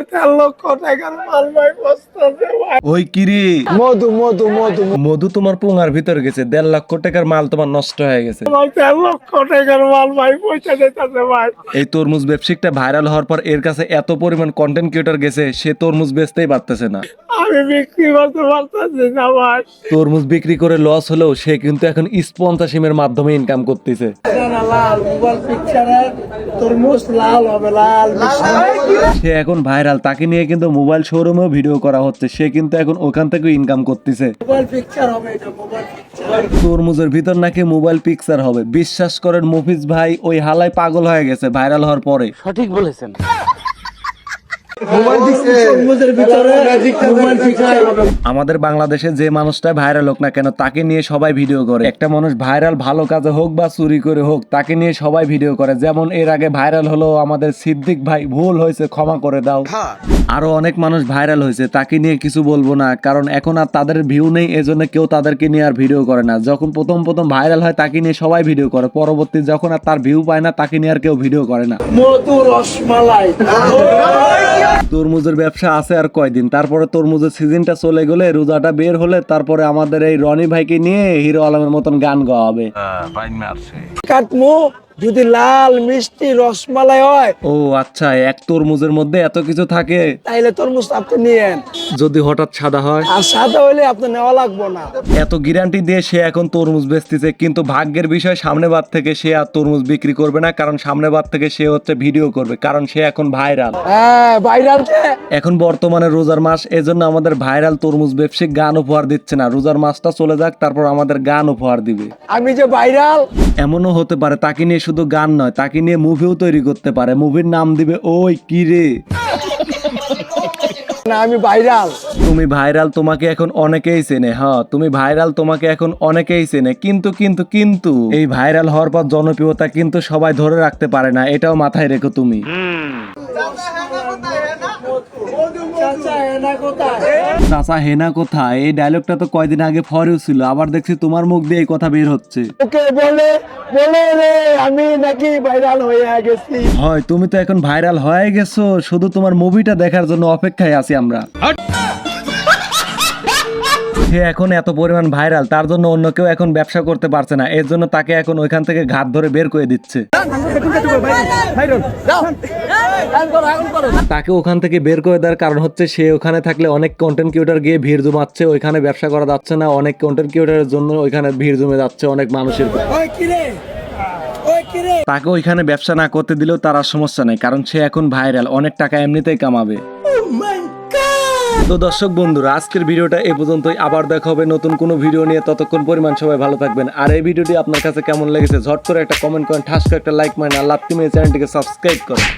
আমার তেরো লক্ষ টাকার মাল ভাই বসতেছে ওই কিরে মধু মধু মধু। মধু তোমার পোঙার ভিতর গেছে দেড় লক্ষ টাকার মাল তোমার নষ্ট হয়ে গেছে। আমার তেরো লক্ষ টাকার মাল ভাই পয়সা দিতেছে ভাই। এই তরমুজ ব্যবসায়িকটা ভাইরাল হওয়ার পর এর কাছে এত পরিমাণ কন্টেন্ট ক্রিয়েটর গেছে সে তরমুজ বেচতেই পারতেছে না। আমি বিক্রি করতে পারতেছি না ভাই। তরমুজ বিক্রি করে লস হলেও সে কিন্তু এখন মাধ্যমে ইনকাম করতেছে। সে এখন ভাইরাল তাকে নিয়ে কিন্তু মোবাইল শোরুমেও ভিডিও করা হচ্ছে সে কিন্তু এখন ওখান থেকে ইনকাম করতেছে। মোবাইল পিকচার হবে এটা মোবাইল পিকচার তরমুজের ভিতর নাকি মোবাইল পিকচার হবে বিশ্বাস করেন মফিজ ভাই ওই হালায় পাগল হয়ে গেছে ভাইরাল হওয়ার পরে। সঠিক হবে আমাদের বাংলাদেশে যে মানুষটা ভাইরাল হোক না কেন তাকে নিয়ে সবাই ভিডিও করে। একটা মানুষ ভাইরাল ভালো কাজে হোক বা চুরি করে হোক তাকে নিয়ে সবাই ভিডিও করে। যেমন এর আগে ভাইরাল হলো আমাদের সিদ্দিক ভাই ভুল হয়েছে ক্ষমা করে দাও। আরও অনেক মানুষ ভাইরাল হয়েছে তাকে নিয়ে কিছু বলব না কারণ এখন আর তাদের ভিউ নেই এজন্য কেউ তাদেরকে নিয়ে আর ভিডিও করে না। যখন প্রথম প্রথম ভাইরাল হয় তাকে নিয়ে সবাই ভিডিও করে। পরবর্তী যখন আর তার ভিউ পায় না তাকে নিয়ে আর কেউ ভিডিও করে না। মধু রসমালাই তরমুজের ব্যবসা আছে আর কয়দিন? তারপরে তরমুজের সিজনটা চলে গেলে রোজাটা বের হলে তারপরে আমাদের এই রনি ভাইকে নিয়ে হিরো আলমের মতন গান গাওয়া হবে। কাটমু। যদি লাল মিষ্টি রসমালাই হয় ও আচ্ছা এক তরমুজের মধ্যে এত কিছু থাকে। তাইলে তরমুজ আপনি নিয়েন। যদি হঠাৎ সাদা হয়? আর সাদা হইলে আপনি নেওয়া লাগবো না। এত গ্যারান্টি দিয়ে সে এখন তরমুজ বেচতেছে কিন্তু ভাগ্যের বিষয় সামনে বার থেকে সে আর তরমুজ বিক্রি করবে না কারণ সামনে বার থেকে সে হচ্ছে ভিডিও করবে কারণ সে এখন ভাইরাল হ্যাঁ ভাইরাল এখন বর্তমানে রোজার মাস এজন্য আমাদের ভাইরাল তরমুজ ব্যবসায়িক গান উপহার দিচ্ছে না। রোজার মাসটা চলে যাক তারপর আমাদের গান উপহার দিবে। আমি যে ভাইরাল এমনও হতে পারে তাকে নিয়ে শুধু গান নয় তাকে নিয়ে মুভিও তৈরি করতে পারে। মুভির নাম দিবে ওই কি রে? না আমি ভাইরাল। তুমি ভাইরাল তোমাকে এখন অনেকেই চেনে হ্যাঁ তুমি ভাইরাল তোমাকে এখন অনেকেই চেনে কিন্তু কিন্তু কিন্তু এই ভাইরাল হওয়ার পর জনপ্রিয়তা কিন্তু সবাই ধরে রাখতে পারে না এটাও মাথায় রেখো তুমি। চাচা হেনা কোথায়? এই ডায়লগটা তো কয়দিন আগে ফরেও ছিল আবার দেখছি তোমার মুখ দিয়ে এই কথা বের হচ্ছে। ওকে বলে বলে রে আমি নাকি ভাইরাল হয়ে গেছি। হয় তুমি তো এখন ভাইরাল হয়ে গেছো শুধু তোমার মুভিটা দেখার জন্য অপেক্ষায় আছি আমরা। সে এখন এত পরিমাণ ভাইরাল তার জন্য অন্য কেউ এখন ব্যবসা করতে পারছে না। এর জন্য তাকে এখন ওইখান থেকে ঘাত ধরে বের করে দিচ্ছে। তাকে ওখান থেকে বের করে দেওয়ার কারণ হচ্ছে সে ওখানে থাকলে অনেক কন্টেন্ট ক্রিয়েটর গিয়ে ভিড় জমাচ্ছে ওইখানে ব্যবসা করা যাচ্ছে না। অনেক কন্টেন্ট ক্রিয়েটরের জন্য ওইখানে ভিড় জমে যাচ্ছে অনেক মানুষের তাকে ওইখানে ব্যবসা না করতে দিলেও তার আর সমস্যা নেই কারণ সে এখন ভাইরাল অনেক টাকা এমনিতেই কামাবে। তো দর্শক বন্ধুরা, আজকের ভিডিওটা এ পর্যন্তই। আবার দেখা হবে নতুন কোনো ভিডিও নিয়ে। ততক্ষণ পরিমাণ সবাই ভালো থাকবেন। আর এই ভিডিওটি আপনার কাছে কেমন লেগেছে, ঝট করে একটা কমেন্ট করেন। ঠাস করে একটা লাইক মানে আর লাত্তি মেয়ে চ্যানেলটিকে সাবস্ক্রাইব করেন।